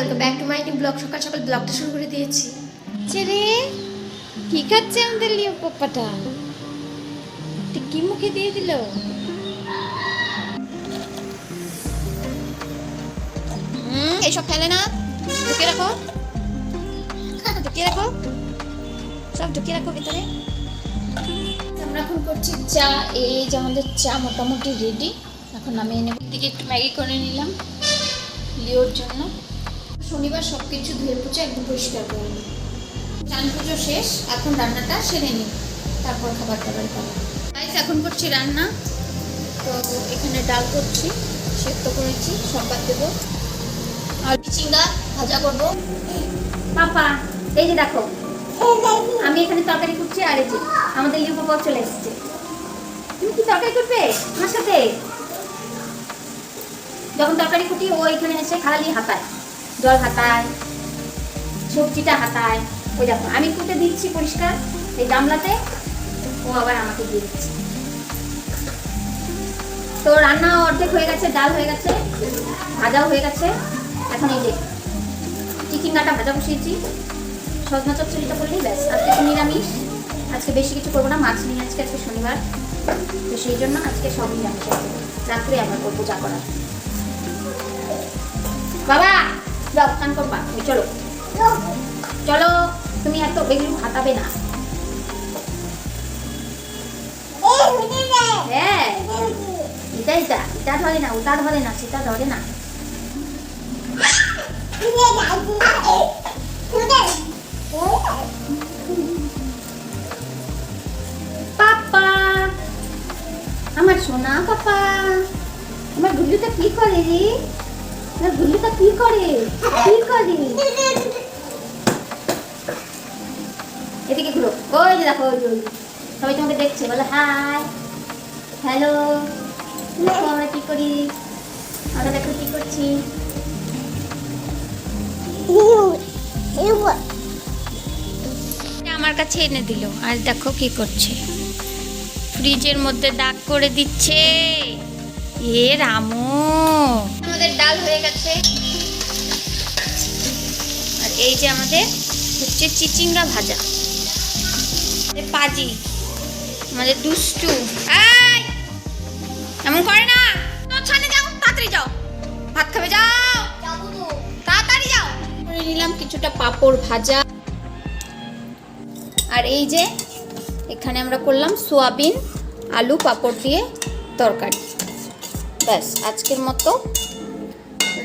Welcome back to my blog সকাল সকাল ব্লগটা শুরু করে দিয়েছি। ছেড়ে কি খাচ্ছে আমাদের লিও পাপ্পাটা? কি মুখে দিয়ে দিল? হুম এইসব ফেলে না? ঢুকে রাখো। ঢুকিয়ে রাখো। সব ঢুকিয়ে রাখো ভিতরে। আমরা এখন করছি চা এই যে আমাদের চা মোটামুটি রেডি এখন আমি এনে দিকে একটু ম্যাগি করে নিলাম লিওর জন্য। শনিবার সব কিছু ধুয়ে পুছে একদম পরিষ্কার করে নিই। চান পুজো শেষ, এখন রান্নাটা সেরে নিই। তারপর খাবার দাবার খাব। এখন করছি রান্না। তো এখানে ডাল করছি, সেদ্ধ করেছি, সম্বাদ দেবো। আর চিংড়া ভাজা করব। পাপা, এই যে দেখো, আমি এখানে তরকারি করছি আর এই আমাদের লিউ চলে এসেছে। তুমি কি তরকারি করবে আমার সাথে? যখন তরকারি কুটি ও এখানে এসে খালি হাতায় জল হাতায়, সবজিটা হাতায়। ওই দেখো, আমি কুটে দিচ্ছি পরিষ্কার, এই গামলাতে, ও আবার আমাকে দিয়ে দিচ্ছে। তো রান্না অর্ধেক হয়ে গেছে, ডাল হয়ে গেছে, ভাজাও হয়ে গেছে। এখন এই যে চিচিঙ্গাটা ভাজা বসিয়েছি, সজনা চচ্চড়িটা করলেই ব্যাস। আজকে তো নিরামিষ, আজকে বেশি কিছু করব না, মাছ নিয়ে আজকে আজকে শনিবার। তো সেই জন্য আজকে সব নিরামিষ। আছে রাত্রে আবার করব যা করার। বাবা! যাও, স্নান করবা। ওই চলো। চলো, তুমি এত এগুলো হাতাবে না। হ্যাঁ। পাপা, আমার সোনা পাপা, আমার গুল্লুটা কি করে রে? এদিকে ঘুরো। ওই যে দেখো। সবাই তোমাকে দেখছে, বলো হাই হ্যালো দেখো আমরা কি করি? আমরা দেখো কি করছি? আমার কাছে এনে দিল, আর দেখো কি করছে। ফ্রিজের মধ্যে দাগ করে দিচ্ছে। এ রামু। আমাদের ডাল হয়ে গেছে। আর এই যে আমাদের হচ্ছে চিচিঙ্গা ভাজা। পাজি। আমাদের দুষ্টু। এমন করে না। ছানে যাও তাড়াতাড়ি যাও। ভাত খাবে যাও। তাড়াতাড়ি যাও। করে নিলাম কিছুটা পাঁপড় ভাজা। আর এই যে এখানে আমরা করলাম সোয়াবিন আলু পাঁপড় দিয়ে তরকারি। ব্যাস, আজকের মতো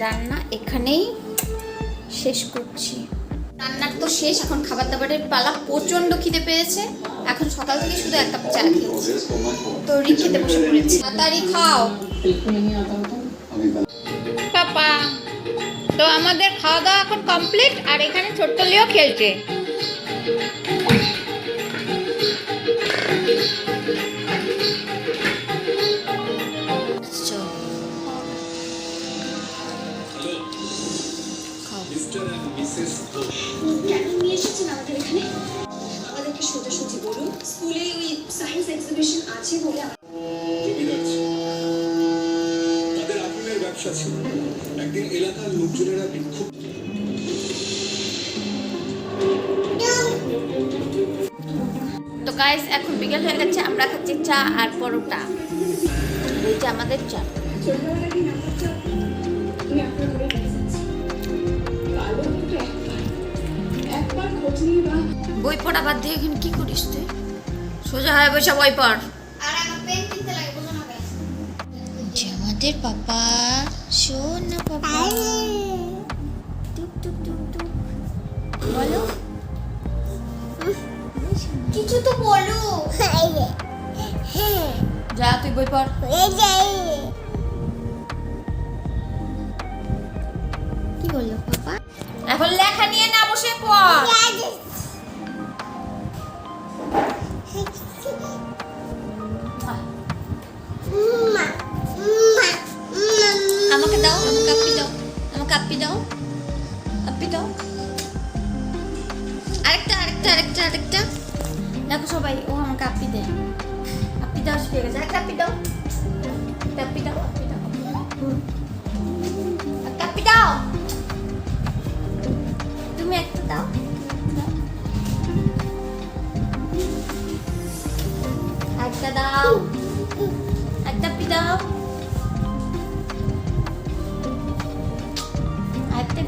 রান্না এখানেই শেষ করছি। রান্নার তো শেষ, এখন খাবার দাবারের পালা প্রচণ্ড খিদে পেয়েছে। এখন সকাল থেকে শুধু এক কাপ চা খেয়েছি। তো রি খেতে বসে পড়েছি। তাড়াতাড়ি খাও। পাপা, তো আমাদের খাওয়া দাওয়া এখন কমপ্লিট, আর এখানে ছোট্ট লিও খেলছে। কেন নিয়ে এসেছেন আমাদের এখানে? আমাদেরকে সোজাসুজি বলুন স্কুলে ওই সায়েন্স এক্সিবিশন আছে বলে আমরা জমিদার ছিল। তাদের আফিমের ব্যবসা ছিল। একদিন এলাকার লোকজনেরা বিক্ষোভ তো গাইস এখন বিকেল হয়ে গেছে আমরা খাচ্ছি চা আর পরোটা। এই যে আমাদের চা। বা বই পড়া বাদ দিয়ে এখানে কি করিস তুই? সোজা হয়ে বসে বই পড়। আমাদের পাপা শোন না পাপা। টুক টুক টুক টুক বলো। কিছু তো বলো। যা তুই বই পড়। কি বলল পাপা? এখন লেখা নিয়ে না বসে পড়। আমাকে দাও, আমাকে আপি দাও, আমাকে আপি দাও আপি দাও। আরেকটা আরেকটা আরেকটা আরেকটা। দেখো সবাই, ও আমাকে আপি দেয়। আপি দাও শিখে গেছে। একটা আপি দাও আপি দাও।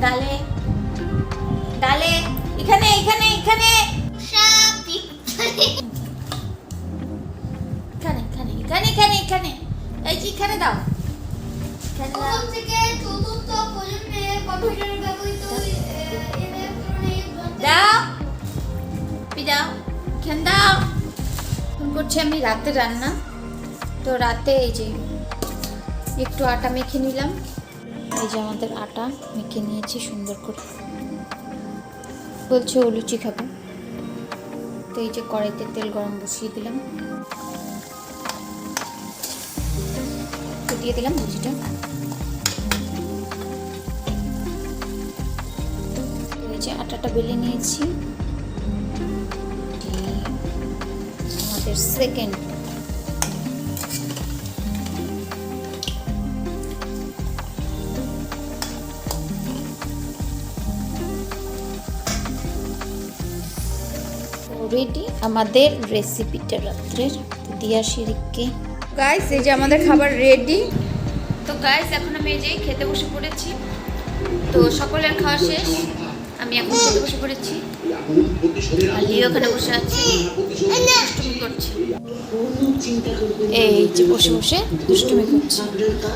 ডালে ডালে এখানে এখানে এখানে। এখানে। এখানে এখানে এখানে এখানে এই যে এখানে দাও। দাও। প্রথম থেকে চতুর্থ প্রজন্মে কম্পিউটার ব্যবহৃত দাও। পি দাও। এখানে দাও। ফোন করছি আমি রাতে রান্না। তো রাতে এই যে একটু আটা মেখে নিলাম। এই যে আমাদের আটা, মেখে নিয়েছি সুন্দর করে। বলছে, ও লুচি খাবে। তো এই যে কড়াইতে তেল গরম বসিয়ে দিলাম। দিয়ে দিলাম লুচিটা। এই যে আটাটা বেলে নিয়েছি। আমাদের সেকেন্ড রেডি আমাদের রেসিপিটা রাত্রের দিয়া শিরিককে গাইস এই যে আমাদের খাবার রেডি তো গাইস এখন আমি এই যে খেতে বসে পড়েছি। তো সকলের খাওয়া শেষ। আমি এখন খেতে বসে পড়েছি। আর বসে এই যে বসে বসে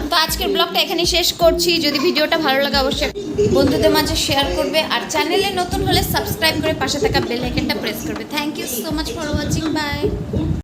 তো আজকের ব্লগটা শেষ করছি। যদি ভিডিওটা ভালো লাগে অবশ্যই বন্ধুদের মাঝে শেয়ার করবে। আর চ্যানেলে নতুন হলে সাবস্ক্রাইব করে পাশে থাকা বেল আইকনটা প্রেস করবে। Thank you so much for watching bye